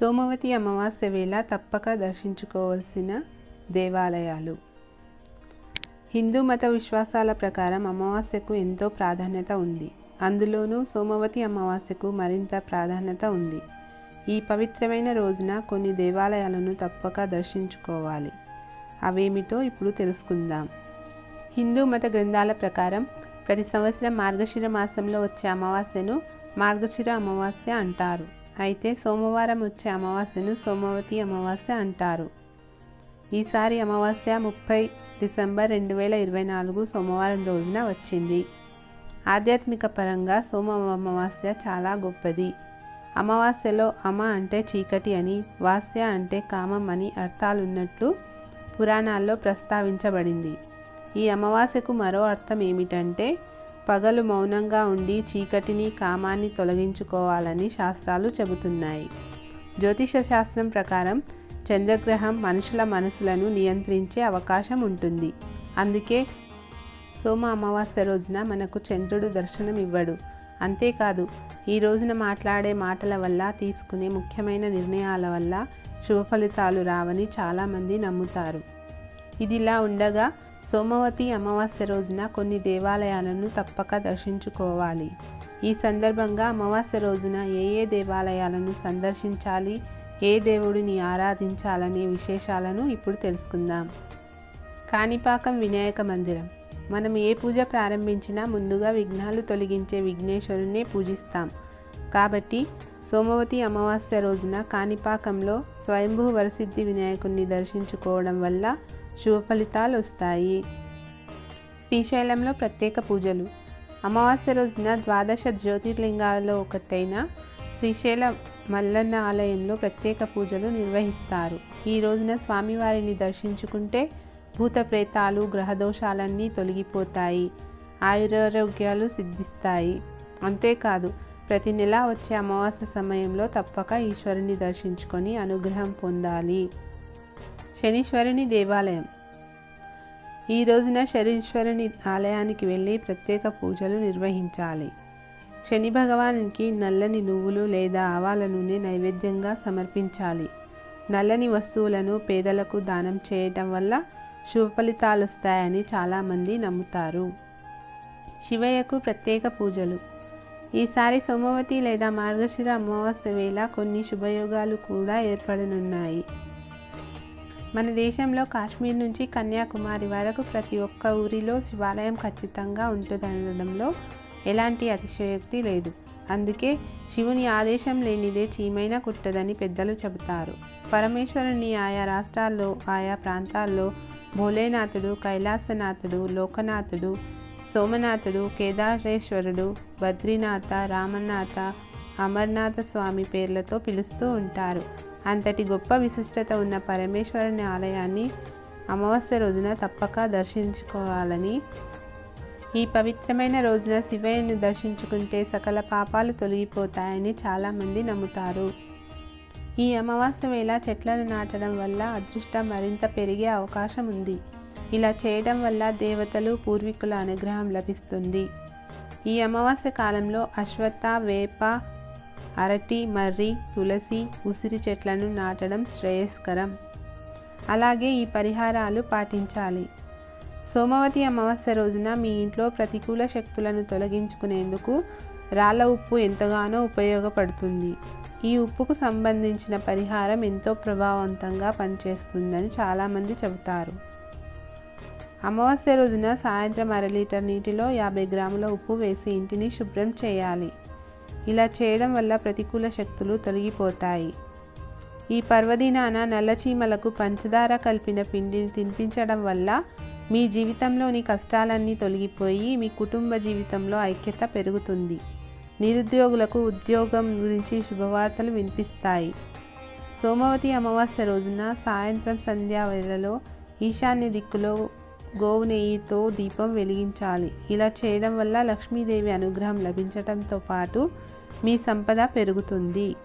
సోమవతి అమావాస్య వేళ తప్పక దర్శించుకోవాల్సిన దేవాలయాలు. హిందూ మత విశ్వాసాల ప్రకారం అమావాస్యకు ఎంతో ప్రాధాన్యత ఉంది. అందులోనూ సోమవతి అమావాస్యకు మరింత ప్రాధాన్యత ఉంది. ఈ పవిత్రమైన రోజున కొన్ని దేవాలయాలను తప్పక దర్శించుకోవాలి. అవేమిటో ఇప్పుడు తెలుసుకుందాం. హిందూ మత గ్రంథాల ప్రకారం ప్రతి సంవత్సరం మార్గశిర మాసంలో వచ్చే అమావాస్యను మార్గశిర అమావాస్య అంటారు. అయితే సోమవారం వచ్చే అమావాస్యను సోమవతి అమావాస్య అంటారు. ఈసారి అమావాస్య ముప్పై డిసెంబర్ రెండు వేల ఇరవై నాలుగు సోమవారం రోజున వచ్చింది. ఆధ్యాత్మిక పరంగా సోమ అమావాస్య చాలా గొప్పది. అమావాస్యలో అమ అంటే చీకటి అని వాస్య అంటే కామం అని అర్థాలున్నట్లు పురాణాల్లో ప్రస్తావించబడింది. ఈ అమావాస్యకు మరో అర్థం ఏమిటంటే పగలు మౌనంగా ఉండి చీకటిని కామాన్ని తొలగించుకోవాలని శాస్త్రాలు చెబుతున్నాయి. జ్యోతిష శాస్త్రం ప్రకారం చంద్రగ్రహం మనుషుల మనసులను నియంత్రించే అవకాశం ఉంటుంది. అందుకే సోమ అమావాస్య రోజున మనకు చంద్రుడు దర్శనం ఇవ్వడు అంతేకాదు ఈ రోజున మాట్లాడే మాటల వల్ల తీసుకునే ముఖ్యమైన నిర్ణయాల వల్ల శుభ ఫలితాలు రావని చాలామంది నమ్ముతారు. ఇదిలా ఉండగా సోమవతి అమావాస్య రోజున కొన్ని దేవాలయాలను తప్పక దర్శించుకోవాలి. ఈ సందర్భంగా అమావాస్య రోజున ఏ ఏ దేవాలయాలను సందర్శించాలి ఏ దేవుడిని ఆరాధించాలనే విశేషాలను ఇప్పుడు తెలుసుకుందాం. కాణిపాకం వినాయక మందిరం. మనం ఏ పూజ ప్రారంభించినా ముందుగా విఘ్నాలు తొలగించే విఘ్నేశ్వరుణ్ణే పూజిస్తాం. కాబట్టి సోమవతి అమావాస్య రోజున కాణిపాకంలో స్వయంభూ వరసిద్ధి వినాయకుణ్ణి దర్శించుకోవడం వల్ల శుభ ఫలితాలు వస్తాయి. శ్రీశైలంలో ప్రత్యేక పూజలు. అమావాస్య రోజున ద్వాదశ జ్యోతిర్లింగాలలో ఒకటైన శ్రీశైల మల్లన్న ఆలయంలో ప్రత్యేక పూజలు నిర్వహిస్తారు. ఈ రోజున స్వామివారిని దర్శించుకుంటే భూత ప్రేతాలు గ్రహదోషాలన్నీ తొలగిపోతాయి. ఆయురారోగ్యాలు సిద్ధిస్తాయి. అంతేకాదు ప్రతి నెల వచ్చే అమావాస్య సమయంలో తప్పక ఈశ్వరుని దర్శించుకొని అనుగ్రహం పొందాలి. శనీశ్వరుని దేవాలయం. ఈ రోజున శనీశ్వరుని ఆలయానికి వెళ్ళి ప్రత్యేక పూజలు నిర్వహించాలి. శని భగవానికి నల్లని నువ్వులు లేదా ఆవాల నూనె నైవేద్యంగా సమర్పించాలి. నల్లని వస్తువులను పేదలకు దానం చేయటం వల్ల శుభ ఫలితాలు వస్తాయని చాలామంది నమ్ముతారు. శివయ్యకు ప్రత్యేక పూజలు. ఈసారి సోమవతి లేదా మార్గశిర అమావాస్య వేళ కొన్ని శుభయోగాలు కూడా ఏర్పడనున్నాయి. మన దేశంలో కాశ్మీర్ నుంచి కన్యాకుమారి వరకు ప్రతి ఒక్క ఊరిలో శివాలయం ఖచ్చితంగా ఉంటుందనడంలో ఎలాంటి అతిశయోక్తి లేదు. అందుకే శివుని ఆదేశం లేనిదే చీమైనా కుట్టదని పెద్దలు చెబుతారు. పరమేశ్వరుని ఆయా రాష్ట్రాల్లో ఆయా ప్రాంతాల్లో భోలేనాథుడు కైలాసనాథుడు లోకనాథుడు సోమనాథుడు కేదారేశ్వరుడు బద్రీనాథ రామనాథ అమర్నాథ స్వామి పేర్లతో పిలుస్తూ ఉంటారు. అంతటి గొప్ప విశిష్టత ఉన్న పరమేశ్వరుని ఆలయాన్ని అమావాస్య రోజున తప్పక దర్శించుకోవాలని ఈ పవిత్రమైన రోజున శివయ్యను దర్శించుకుంటే సకల పాపాలు తొలగిపోతాయని చాలామంది నమ్ముతారు. ఈ అమావాస్య వేళ చెట్లను నాటడం వల్ల అదృష్టం మరింత పెరిగే అవకాశం ఉంది. ఇలా చేయడం వల్ల దేవతలు పూర్వీకుల అనుగ్రహం లభిస్తుంది. ఈ అమావాస్య కాలంలో అశ్వత్థ వేప అరటి మర్రి తులసి ఉసిరి చెట్లను నాటడం శ్రేయస్కరం. అలాగే ఈ పరిహారాలు పాటించాలి. సోమవతి అమావాస్య రోజున మీ ఇంట్లో ప్రతికూల శక్తులను తొలగించుకునేందుకు రాళ్ళ ఉప్పు ఎంతగానో ఉపయోగపడుతుంది. ఈ ఉప్పుకు సంబంధించిన పరిహారం ఎంతో ప్రభావవంతంగా పనిచేస్తుందని చాలామంది చెబుతారు. అమావాస్య రోజున సాయంత్రం అర లీటర్ నీటిలో యాభై గ్రాముల ఉప్పు వేసి ఇంటిని శుభ్రం చేయాలి. ఇలా చేయడం వల్ల ప్రతికూల శక్తులు తొలగిపోతాయి. ఈ పర్వదినాన నల్లచీమలకు పంచదార కలిపిన పిండిని తినిపించడం వల్ల మీ జీవితంలోని కష్టాలన్నీ తొలగిపోయి మీ కుటుంబ జీవితంలో ఐక్యత పెరుగుతుంది. నిరుద్యోగులకు ఉద్యోగం గురించి శుభవార్తలు వినిపిస్తాయి. సోమవతి అమావాస్య రోజున సాయంత్రం సంధ్యావేళలో ఈశాన్య దిక్కులో గోవు నెయ్యితో దీపం వెలిగించాలి. ఇలా చేయడం వల్ల లక్ష్మీదేవి అనుగ్రహం లభించడంతో పాటు మీ సంపద పెరుగుతుంది.